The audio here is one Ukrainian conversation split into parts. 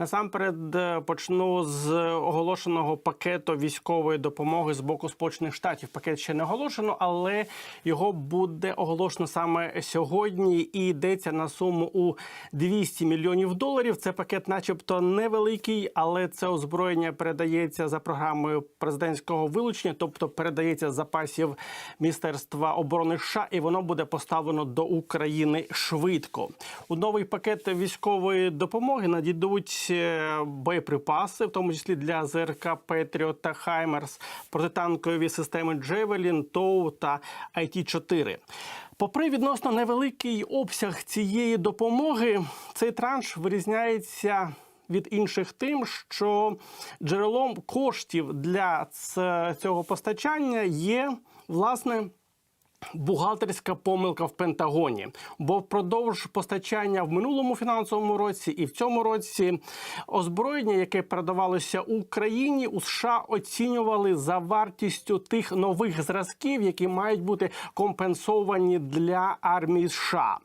Насамперед е, почну з оголошеного пакету військової допомоги з боку Сполучених Штатів. Пакет ще не оголошено, але його буде оголошено саме сьогодні. І йдеться на суму у 200 мільйонів доларів. Це пакет, начебто, невеликий, але це озброєння передається за програмою президентського вилучення, тобто передається з запасів Міністерства оборони США, і воно буде поставлено до України швидко. У новий пакет військової допомоги надійдуть е, боєприпаси, в тому числі для ЗРК Петріот та Хаймерс, протитанкові системи Джевелін, ТОУ та IT-4. Попри відносно невеликий обсяг цієї допомоги, цей транш вирізняється від інших тим, що джерелом коштів для цього постачання є власне. Бухгалтерська помилка в Пентагоні, бо впродовж постачання в минулому фінансовому році і в цьому році озброєння, яке передавалося Україні, у США оцінювали за вартістю тих нових зразків, які мають бути компенсовані для армії США,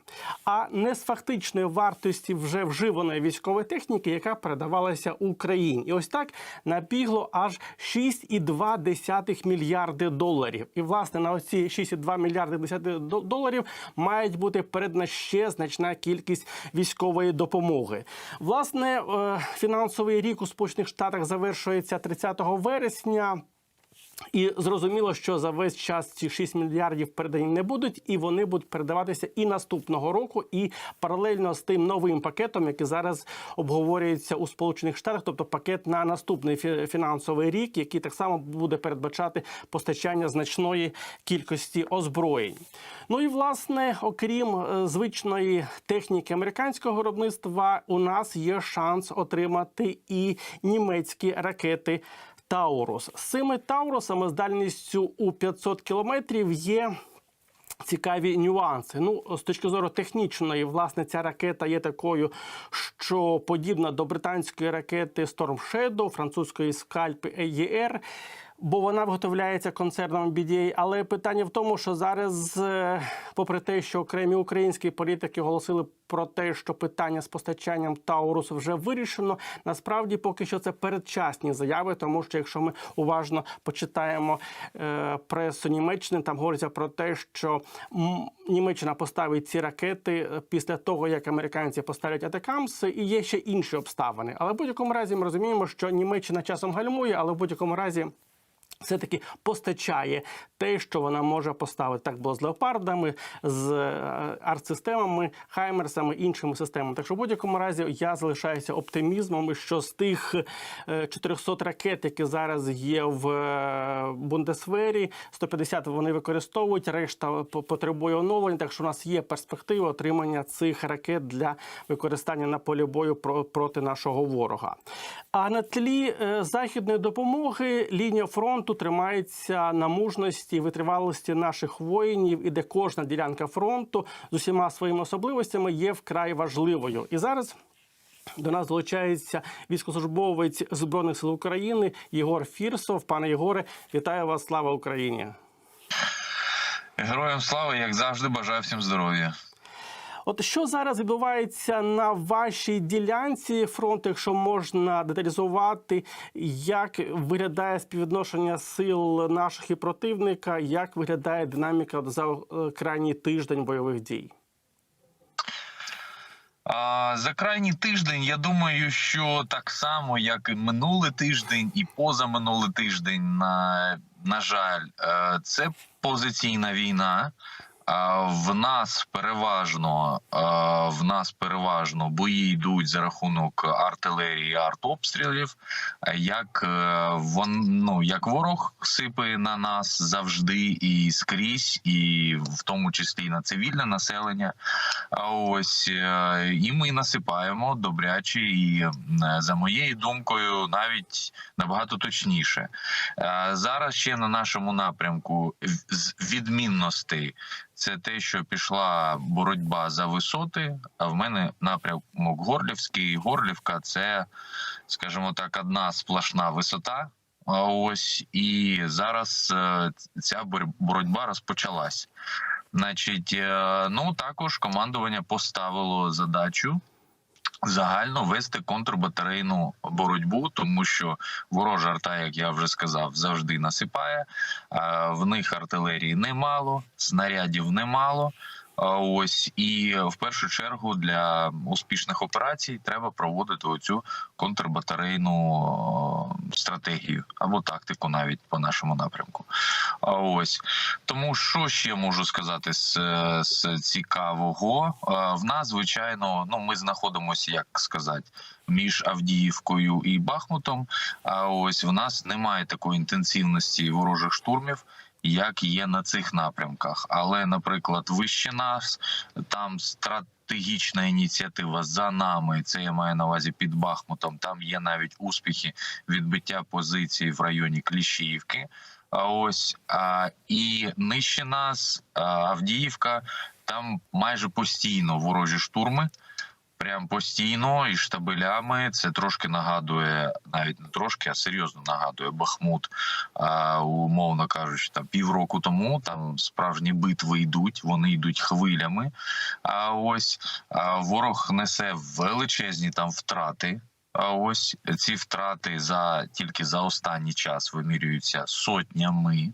а не з фактичної вартості вже вживаної військової техніки, яка передавалася Україні. І ось так набігло аж 6,2 мільярди доларів. І власне на оці 6,2 мільярди десяти до- доларів мають бути передана ще значна кількість військової допомоги. Власне, е, фінансовий рік у Сполучених Штатах завершується 30 вересня. І зрозуміло, що за весь час ці 6 мільярдів передані не будуть, і вони будуть передаватися і наступного року, і паралельно з тим новим пакетом, який зараз обговорюється у Сполучених Штатах, тобто пакет на наступний фі- фінансовий рік, який так само буде передбачати постачання значної кількості озброєнь. Ну і власне, окрім е, звичної техніки американського виробництва, у нас є шанс отримати і німецькі ракети. Таурус. З цими Таурусами з дальністю у 500 кілометрів є. Цікаві нюанси. Ну, з точки зору технічної, власне, ця ракета є такою, що подібна до британської ракети Storm Shadow, французької Scalp AER, бо вона виготовляється концерном BDA. Але питання в тому, що зараз, е, попри те, що окремі українські політики оголосили про те, що питання з постачанням Таурус вже вирішено. Насправді, поки що це передчасні заяви, тому що якщо ми уважно почитаємо е, пресу Німеччини, там говориться про те, що Німеччина поставить ці ракети е, після того, як американці поставлять атакамси, і є ще інші обставини. Але в будь-якому разі ми розуміємо, що Німеччина часом гальмує, але в будь-якому разі. Все-таки постачає те, що вона може поставити. Так було з леопардами, з е, артсистемами, хаймерсами, іншими системами. Так що в будь-якому разі я залишаюся оптимізмом, що з тих е, 400 ракет, які зараз є в е, Бундесвері, 150 вони використовують, решта потребує оновлення. Так що у нас є перспектива отримання цих ракет для використання на полі бою проти нашого ворога. А на тлі е, західної допомоги лінія фронту тримається на мужності і витривалості наших воїнів, і де кожна ділянка фронту з усіма своїми особливостями є вкрай важливою. І зараз. До нас долучається військовослужбовець збройних сил України Єгор Фірсов. Пане Єгоре, вітаю вас! Слава Україні! Героям слава, як завжди, бажаю всім здоров'я. От що зараз відбувається на вашій ділянці фронту, якщо можна деталізувати, як виглядає співвідношення сил наших і противника, як виглядає динаміка за е, крайній тиждень бойових дій? За крайній тиждень я думаю, що так само, як і минулий тиждень, і позаминулий тиждень, на, на жаль, е, це позиційна війна. В нас переважно в нас переважно бої йдуть за рахунок артилерії, артобстрілів. Як е, вон, ну, як ворог сипає на нас завжди і скрізь, і в тому числі і на цивільне населення. А ось е, і ми насипаємо добряче, і е, за моєю думкою, навіть набагато точніше. Зараз ще на нашому напрямку з відмінностей це те, що пішла боротьба за висоти. А в мене напрямок Горлівський. Горлівка це, скажімо так, одна сплошна висота. Ось і зараз е, ця боротьба розпочалась. Значить, е, ну також командування поставило задачу загально вести контрбатарейну боротьбу, тому що ворожа арта, як я вже сказав, завжди насипає. В них артилерії немало, снарядів немало. Ось і в першу чергу для успішних операцій треба проводити оцю контрбатарейну стратегію або тактику, навіть по нашому напрямку. А ось тому, що ще можу сказати з, з цікавого, в нас звичайно, ну ми знаходимося, як сказати, між Авдіївкою і Бахмутом. А ось в нас немає такої інтенсивності ворожих штурмів як є на цих напрямках. Але, наприклад, вище нас там стратегічна ініціатива за нами. Це я маю на увазі під Бахмутом. Там є навіть успіхи відбиття позицій в районі Кліщіївки. А ось а, і нижче нас Авдіївка. Там майже постійно ворожі штурми. Прям постійно і штабелями це трошки нагадує, навіть не трошки, а серйозно нагадує Бахмут. А, умовно кажучи, там півроку тому там справжні битви йдуть, вони йдуть хвилями. А ось а, ворог несе величезні там втрати. А ось ці втрати за тільки за останній час вимірюються сотнями.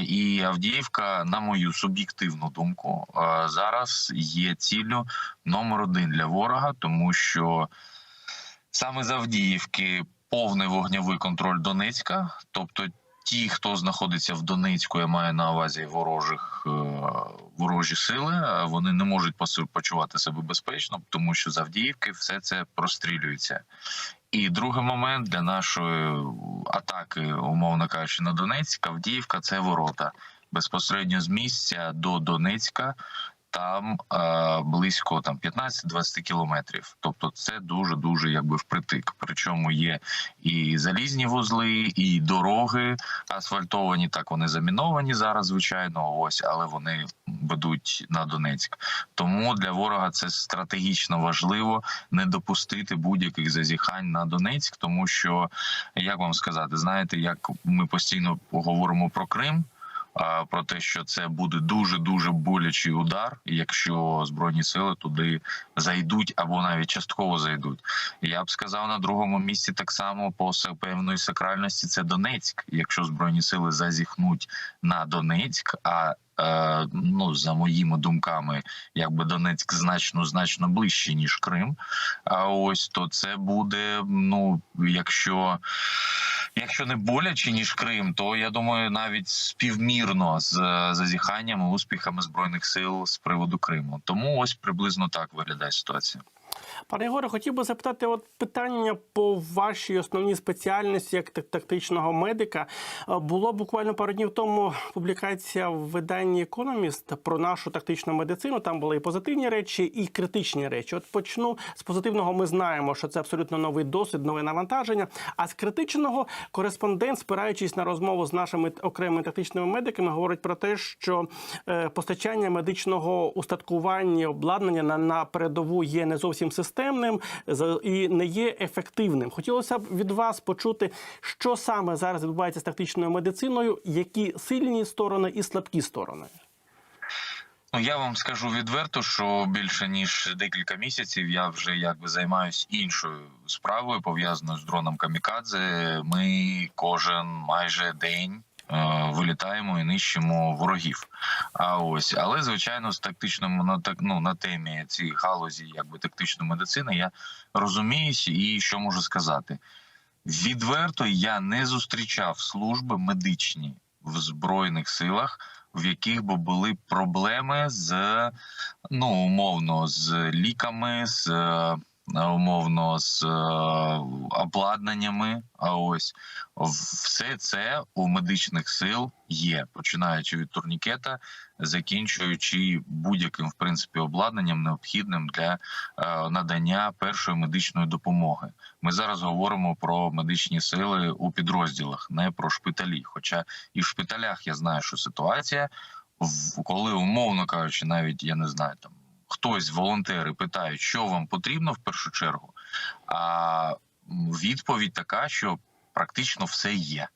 І Авдіївка, на мою суб'єктивну думку, зараз є ціллю номер один для ворога, тому що саме з Авдіївки повний вогневий контроль Донецька, тобто. Ті, хто знаходиться в Донецьку, я маю на увазі ворожих е, ворожі сили, а вони не можуть почувати себе безпечно, тому що з Авдіївки все це прострілюється. І другий момент для нашої атаки, умовно кажучи, на Донецьк, Авдіївка це ворота безпосередньо з місця до Донецька. Там е, близько там 15-20 кілометрів. Тобто це дуже дуже якби впритик. Причому є і залізні вузли, і дороги асфальтовані. Так вони заміновані зараз, звичайно. Ось, але вони ведуть на Донецьк. Тому для ворога це стратегічно важливо не допустити будь-яких зазіхань на Донецьк, тому що як вам сказати, знаєте, як ми постійно говоримо про Крим. Про те, що це буде дуже дуже болячий удар, якщо збройні сили туди зайдуть або навіть частково зайдуть. Я б сказав на другому місці так само по певної сакральності. Це Донецьк. Якщо збройні сили зазіхнуть на Донецьк, а е, ну за моїми думками, якби Донецьк значно значно ближче ніж Крим. А ось то це буде. Ну, якщо якщо не боляче ніж Крим, то я думаю, навіть співмірно з зазіханням зазіханнями, успіхами збройних сил з приводу Криму. Тому ось приблизно так виглядає ситуація. Пане Ігоре, хотів би запитати, от питання по вашій основній спеціальності як тактичного медика. Е, Було буквально пару днів тому публікація в виданні Economist про нашу тактичну медицину. Там були і позитивні речі, і критичні речі. От почну з позитивного. Ми знаємо, що це абсолютно новий досвід, нове навантаження. А з критичного кореспондент, спираючись на розмову з нашими окремими тактичними медиками, говорить про те, що е, постачання медичного устаткування, обладнання на, на передову є не зовсім системним за- і не є ефективним. Хотілося б від вас почути, що саме зараз відбувається з тактичною медициною, які сильні сторони і слабкі сторони. Ну я вам скажу відверто, що більше ніж декілька місяців я вже якби займаюся іншою справою, пов'язаною з дроном Камікадзе. Ми кожен майже день. Е, Вилітаємо і нищимо ворогів. А ось, але звичайно, з тактичним на так ну на темі цієї галузі, якби тактичної медицини, я розуміюся і що можу сказати. Відверто я не зустрічав служби медичні в збройних силах, в яких би були проблеми з ну умовно з ліками, з умовно з е, обладнаннями. А ось все це у медичних сил є, починаючи від турнікета, закінчуючи будь-яким в принципі обладнанням, необхідним для е, надання першої медичної допомоги. Ми зараз говоримо про медичні сили у підрозділах, не про шпиталі. Хоча і в шпиталях я знаю, що ситуація, в- коли умовно кажучи, навіть я не знаю там. Хтось волонтери питають, що вам потрібно в першу чергу. А відповідь така, що практично все є.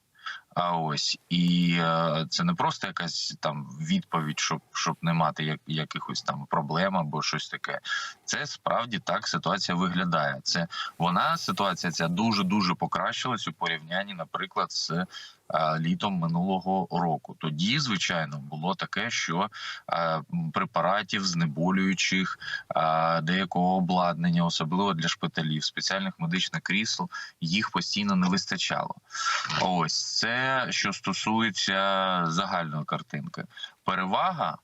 А ось і е, це не просто якась там відповідь, щоб щоб не мати як, якихось там проблем або щось таке. Це справді так ситуація виглядає. Це вона ситуація ця дуже дуже покращилась у порівнянні, наприклад, з е, літом минулого року. Тоді, звичайно, було таке, що е, препаратів, знеболюючих, е, деякого обладнання, особливо для шпиталів, спеціальних медичних крісел, їх постійно не вистачало. Ось це що стосується загальної картинки. Перевага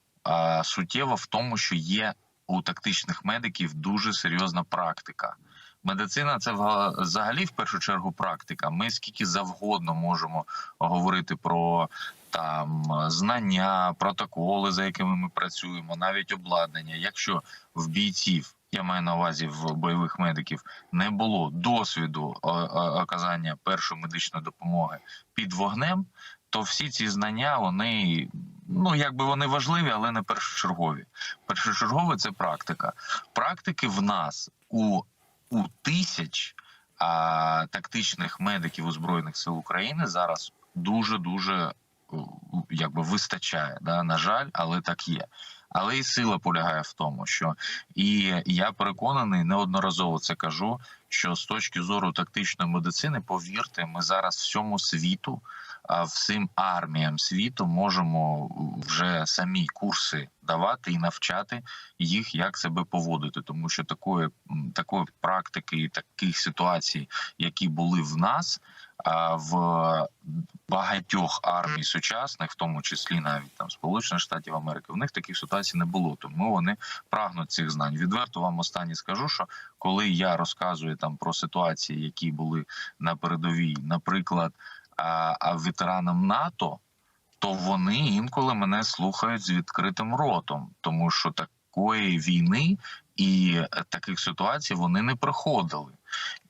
суттєва в тому, що є у тактичних медиків дуже серйозна практика. Медицина це взагалі в першу чергу практика. Ми скільки завгодно можемо говорити про там знання, протоколи, за якими ми працюємо, навіть обладнання. Якщо в бійців, я маю на увазі в бойових медиків, не було досвіду оказання першої медичної допомоги під вогнем, то всі ці знання вони ну якби вони важливі, але не першочергові. Першочергове це практика. Практики в нас у, у тисяч а, тактичних медиків у збройних сил України зараз дуже дуже якби вистачає. Да? На жаль, але так є. Але і сила полягає в тому, що і я переконаний, неодноразово це кажу. Що з точки зору тактичної медицини, повірте, ми зараз всьому світу, всім арміям світу можемо вже самі курси давати і навчати їх, як себе поводити, тому що такої, такої практики і таких ситуацій, які були в нас, в багатьох армій сучасних, в тому числі навіть там Сполучених Штатів Америки, в них таких ситуацій не було. Тому вони прагнуть цих знань. Відверто вам останнє скажу, що коли я розказую там про ситуації, які були на передовій, наприклад, а, ветеранам НАТО, то вони інколи мене слухають з відкритим ротом, тому що такої війни і таких ситуацій вони не проходили.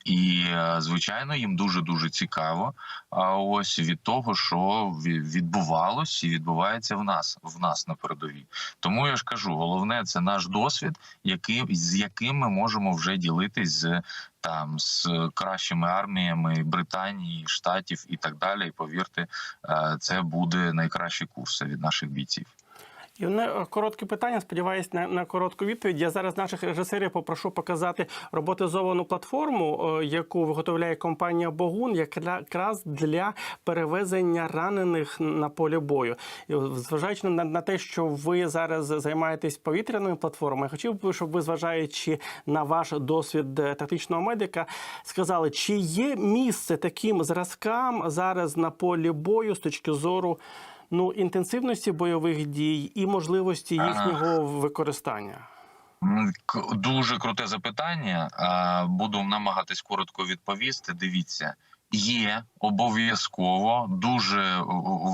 І е, звичайно, їм дуже дуже цікаво. А ось від того, що відбувалось і відбувається в нас в нас на передовій. Тому я ж кажу, головне це наш досвід, який з яким ми можемо вже ділитись з там з кращими арміями Британії, Штатів і так далі. І повірте, е, це буде найкращі курси від наших бійців. І одне е, коротке питання. Сподіваюсь на, на коротку відповідь. Я зараз наших режисерів попрошу показати роботизовану платформу, е, яку виготовляє компанія Богун, якра- якраз для перевезення ранених на полі бою. І зважаючи на, на те, що ви зараз займаєтесь повітряною платформою, я хотів би, щоб ви, зважаючи на ваш досвід е, тактичного медика, сказали, чи є місце таким зразкам зараз на полі бою з точки зору ну, інтенсивності бойових дій і можливості їхнього використання? Дуже круте запитання. Буду намагатись коротко відповісти. Дивіться, є обов'язково дуже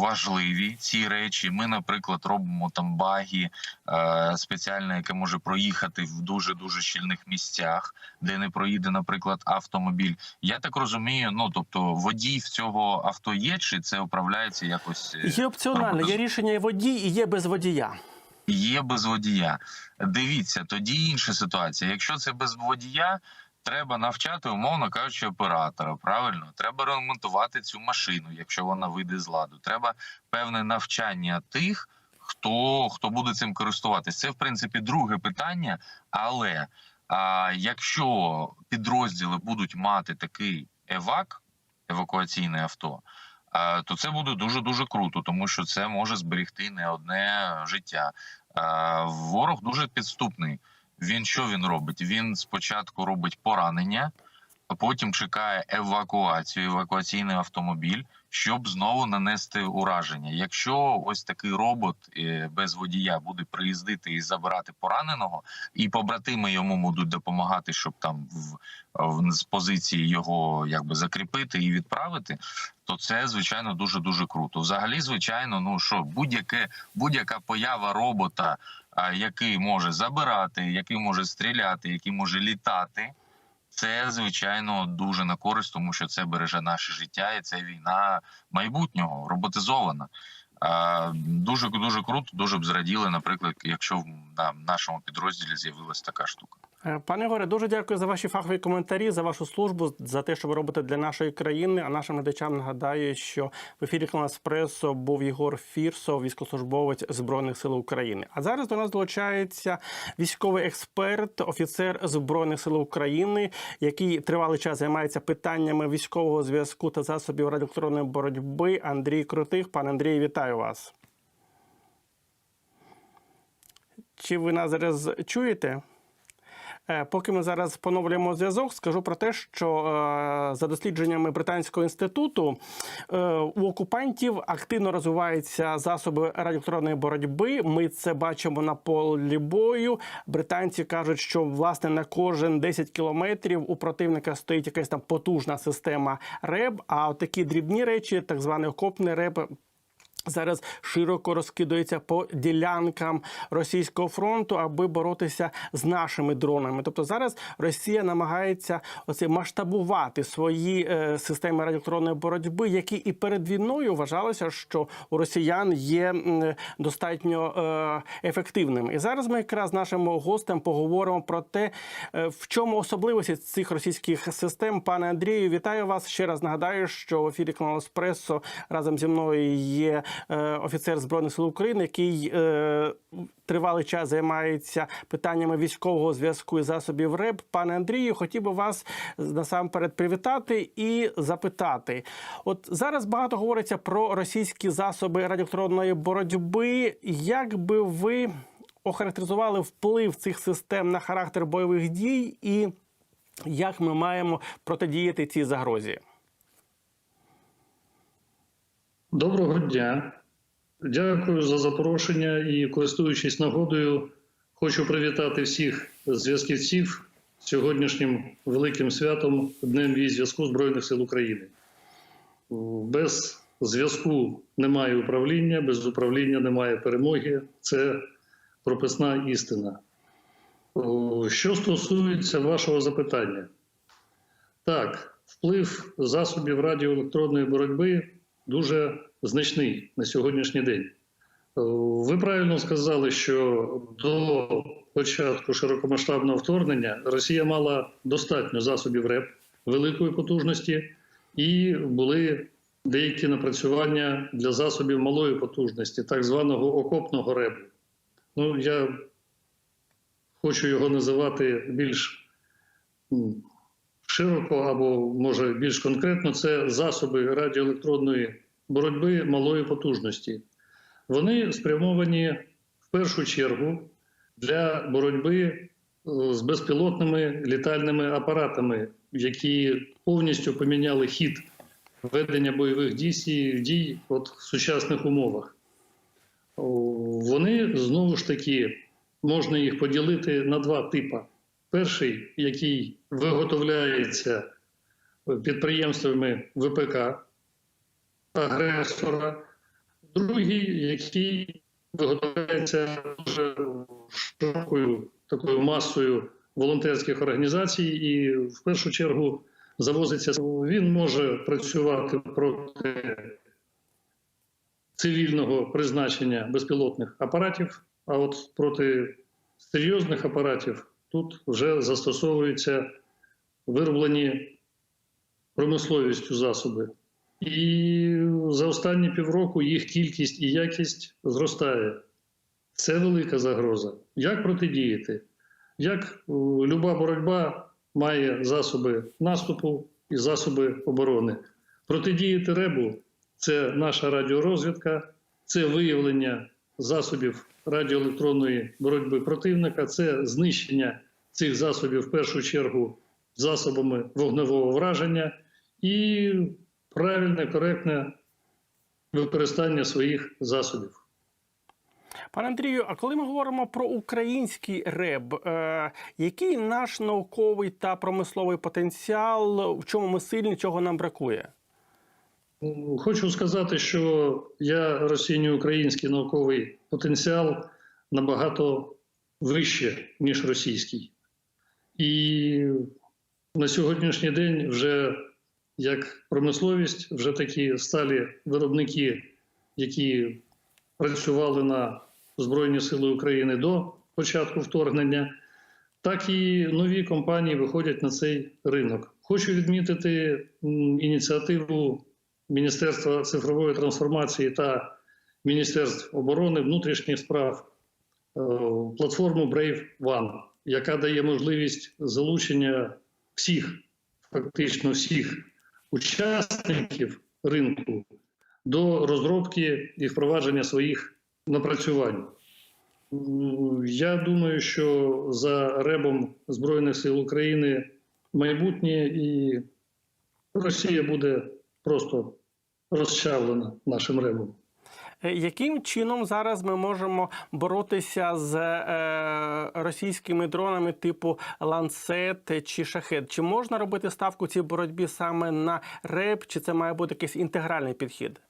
важливі ці речі. Ми, наприклад, робимо там багі е, спеціальне, яке може проїхати в дуже дуже щільних місцях, де не проїде, наприклад, автомобіль. Я так розумію. Ну тобто, водій в цього авто є, чи це управляється якось е, Є опціонально, є рішення і водій, і є без водія. є без водія. Дивіться, тоді інша ситуація. Якщо це без водія, треба навчати, умовно кажучи, оператора. Правильно, треба ремонтувати цю машину, якщо вона вийде з ладу. Треба певне навчання тих, хто, хто буде цим користуватись. Це в принципі друге питання. Але а, якщо підрозділи будуть мати такий евак, евакуаційне авто. а, То це буде дуже дуже круто, тому що це може зберегти не одне життя. А, Ворог дуже підступний. Він що він робить? Він спочатку робить поранення, а потім чекає евакуацію, евакуаційний автомобіль, щоб знову нанести ураження. Якщо ось такий робот е, без водія буде приїздити і забирати пораненого, і побратими йому будуть допомагати, щоб там в, в з позиції його якби закріпити і відправити, то це звичайно дуже дуже круто. Взагалі, звичайно, ну що будь-яке будь-яка поява робота, який може забирати, який може стріляти, який може літати. Це звичайно дуже на користь, тому що це береже наше життя, і це війна майбутнього роботизована. Дуже дуже круто, дуже б зраділи, наприклад, якщо в нашому підрозділі з'явилася така штука. Е, Пане Ігоре, дуже дякую за ваші фахові коментарі, за вашу службу, за те, що ви робите для нашої країни. А нашим глядачам нагадаю, що в ефірі «Канал Еспресо» був Єгор Фірсов, військовослужбовець Збройних сил України. А зараз до нас долучається військовий експерт, офіцер Збройних сил України, який тривалий час займається питаннями військового зв'язку та засобів радіоелектронної боротьби. Андрій Крутих. Пане Андрію, вітаю вас. Чи ви нас зараз чуєте? Е, Поки ми зараз поновлюємо зв'язок, скажу про те, що е, за дослідженнями британського інституту е, у окупантів активно розвиваються засоби радіоелектронної боротьби. Ми це бачимо на полі бою. Британці кажуть, що власне на кожен 10 кілометрів у противника стоїть якась там потужна система РЕБ. А такі дрібні речі, так званий окопний РЕБ, зараз широко розкидується по ділянкам російського фронту, аби боротися з нашими дронами. Тобто зараз Росія намагається оце масштабувати свої е, системи радіоелектронної боротьби, які і перед війною вважалося, що у росіян є достатньо е, ефективними. І зараз ми якраз з нашим гостем поговоримо про те, е, в чому особливості цих російських систем. Пане Андрію, вітаю вас ще раз. Нагадаю, що в ефірі каналу Еспресо разом зі мною є офіцер збройних сил України, який е, тривалий час займається питаннями військового зв'язку і засобів РЕБ. Пане Андрію, хотів би вас насамперед привітати і запитати. От зараз багато говориться про російські засоби радіоелектронної боротьби. Як би ви охарактеризували вплив цих систем на характер бойових дій і як ми маємо протидіяти цій загрозі? Доброго дня. Дякую за запрошення і, користуючись нагодою, хочу привітати всіх зв'язківців сьогоднішнім великим святом Днем військ зв'язку Збройних сил України. Без зв'язку немає управління, без управління немає перемоги. Це прописна істина. Що стосується вашого запитання, так, вплив засобів радіоелектронної боротьби дуже значний на сьогоднішній день. Е, Ви правильно сказали, що до початку широкомасштабного вторгнення Росія мала достатньо засобів РЕП великої потужності, і були деякі напрацювання для засобів малої потужності, так званого окопного РЕБу. Ну, я хочу його називати більш широко або може більш конкретно, це засоби радіоелектронної боротьби малої потужності. Вони спрямовані в першу чергу для боротьби е, з безпілотними літальними апаратами, які повністю поміняли хід ведення бойових дій, дій от в сучасних умовах. Вони знову ж таки можна їх поділити на два типи. Перший, який виготовляється підприємствами ВПК агресора, другий, який виготовляється дуже широкою такою масою волонтерських організацій, і в першу чергу завозиться. Він може працювати проти цивільного призначення безпілотних апаратів, а от проти серйозних апаратів тут вже застосовуються вироблені промисловістю засоби. І за останні півроку їх кількість і якість зростає. Це велика загроза. Як протидіяти? Як е, люба боротьба має засоби наступу і засоби оборони? Протидіяти ребу це наша радіорозвідка, це виявлення засобів радіоелектронної боротьби противника, це знищення цих засобів в першу чергу засобами вогневого враження і правильне, коректне використання своїх засобів. Пане Андрію, а коли ми говоримо про український РЕБ, е, який наш науковий та промисловий потенціал, в чому ми сильні, чого нам бракує? Хочу сказати, що я розцінюю український науковий потенціал набагато вище, ніж російський. І на сьогоднішній день вже як промисловість, вже такі сталі виробники, які працювали на Збройні Сили України до початку вторгнення, так і нові компанії виходять на цей ринок. Хочу відмітити ініціативу Міністерства цифрової трансформації та Міністерств оборони внутрішніх справ е, платформу Brave One, яка дає можливість залучення всіх, фактично всіх учасників ринку до розробки і впровадження своїх напрацювань. Я думаю, що за ребом Збройних сил України майбутнє і Росія буде просто розчавлена нашим ребом. Е, Яким чином зараз ми можемо боротися з е, російськими дронами типу ланцет чи шахет? Чи можна робити ставку цій боротьбі саме на РЕП, чи це має бути якийсь інтегральний підхід?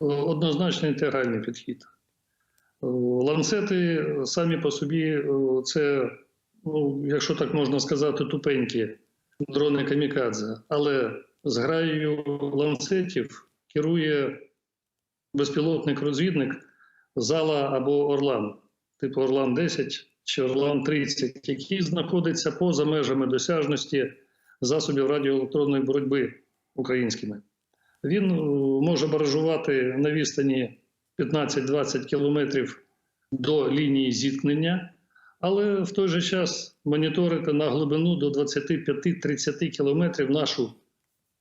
Однозначно інтегральний підхід. Ланцети самі по собі це, ну, якщо так можна сказати, тупенькі дрони камікадзе. Але з граєю ланцетів керує безпілотник-розвідник Зала або Орлан, типу Орлан 10 чи Орлан 30, який знаходиться поза межами досяжності засобів радіоелектронної боротьби українськими. Він е, може баражувати на відстані 15-20 кілометрів до лінії зіткнення, але в той же час моніторити на глибину до 25-30 кілометрів нашу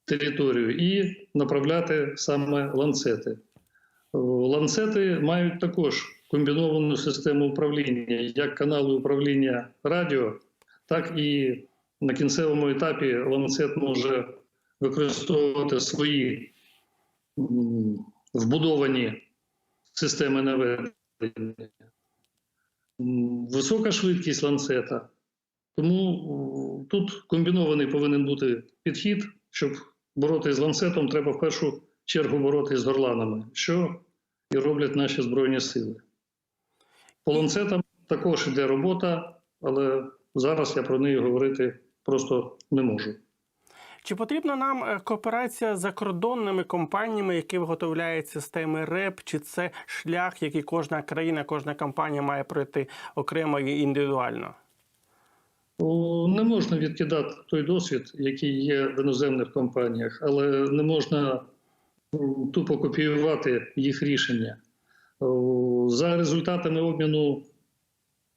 територію і направляти саме ланцети. Е, Ланцети мають також комбіновану систему управління, як канали управління радіо, так і на кінцевому етапі ланцет може використовувати свої вбудовані системи наведення. Висока швидкість ланцета. Тому тут комбінований повинен бути підхід, щоб боротися з ланцетом, треба в першу чергу боротися з горланами, що і роблять наші Збройні сили. По ланцетам також йде робота, але зараз я про неї говорити просто не можу. Чи потрібна нам е, кооперація з закордонними компаніями, які виготовляють системи РЕП, чи це шлях, який кожна країна, кожна компанія має пройти окремо і індивідуально? Не можна відкидати той досвід, який є в іноземних компаніях, але не можна тупо копіювати їх рішення. За результатами обміну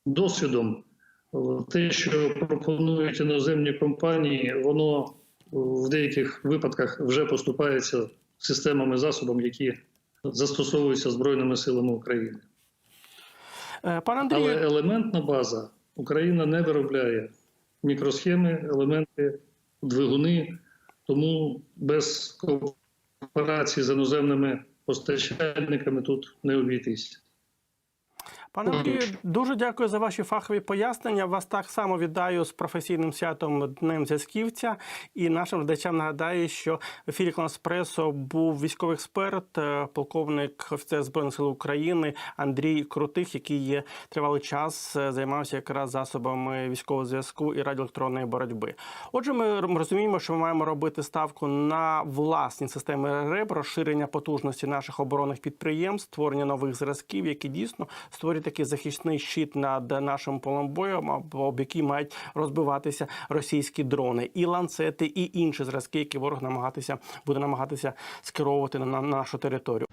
досвідом, те, що пропонують іноземні компанії, воно в деяких випадках вже поступається системами засобами, які застосовуються Збройними силами України. Е, Пане Але елементна база Україна не виробляє мікросхеми, елементи, двигуни, тому без кооперації з іноземними постачальниками тут не обійтись. Пане Андрію, дуже дякую за ваші фахові пояснення. Вас так само вітаю з професійним святом Днем зв'язківця. І нашим глядачам нагадаю, що в ефірі Класпресо був військовий експерт, е, полковник офіцер збройних сил України Андрій Крутих, який є тривалий час е, займався якраз засобами військового зв'язку і радіоелектронної боротьби. Отже, ми розуміємо, що ми маємо робити ставку на власні системи РЕБ, розширення потужності наших оборонних підприємств, створення нових зразків, які дійсно створюють такий захисний щит над нашим полем бою, об які мають розбиватися російські дрони, і ланцети, і інші зразки, які ворог намагатися буде намагатися скеровувати на на нашу територію.